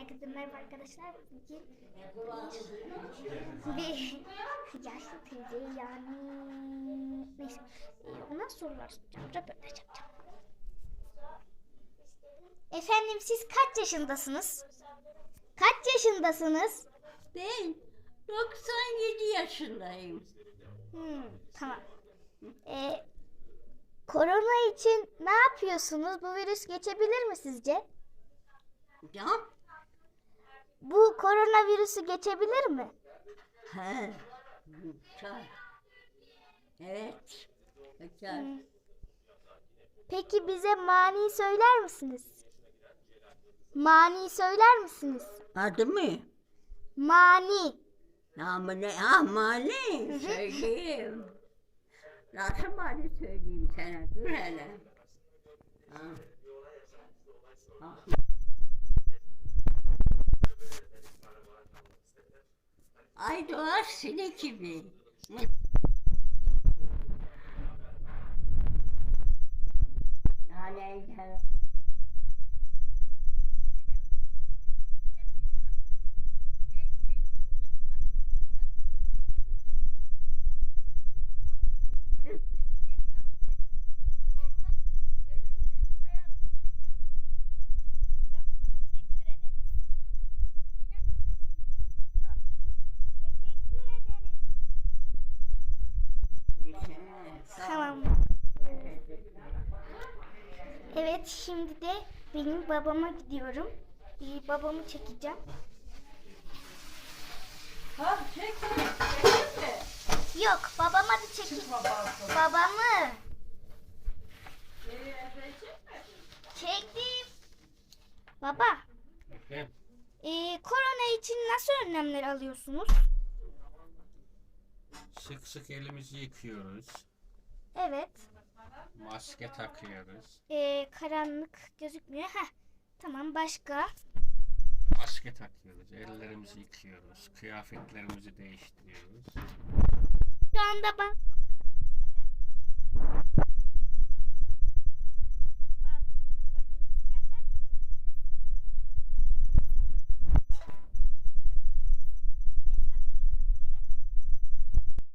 Herkese merhaba arkadaşlar. Bugün bir, yaşlı teyze yani neyse e, ona sorular soracağım. Röportaj yapacağım. Efendim siz kaç yaşındasınız? Kaç yaşındasınız? Ben 97 yaşındayım. Hmm, tamam. E, korona için ne yapıyorsunuz? Bu virüs geçebilir mi sizce? Ya? Bu koronavirüsü geçebilir mi? Çay. Evet. Hmm. Peki bize mani söyler misiniz? Mani söyler misiniz? Adı mı? Mani. Namı ne? Ah mani. Söyleyeyim. Nasıl mani söyleyeyim sana? Dur hele. Ha. Ah. Ay doğar sinek gibi. Yani gel. Tamam. Evet şimdi de benim babama gidiyorum. Bir babamı çekeceğim. Ha, çek, çek mi? Yok babama da çekeyim. Babamı. Çektim. Baba. Efendim, Ee, korona için nasıl önlemler alıyorsunuz? sık sık elimizi yıkıyoruz. Evet. Maske takıyoruz. Ee, karanlık gözükmüyor. Heh. Tamam başka? Maske takıyoruz. Ellerimizi yıkıyoruz. Kıyafetlerimizi değiştiriyoruz. Şu anda balkonda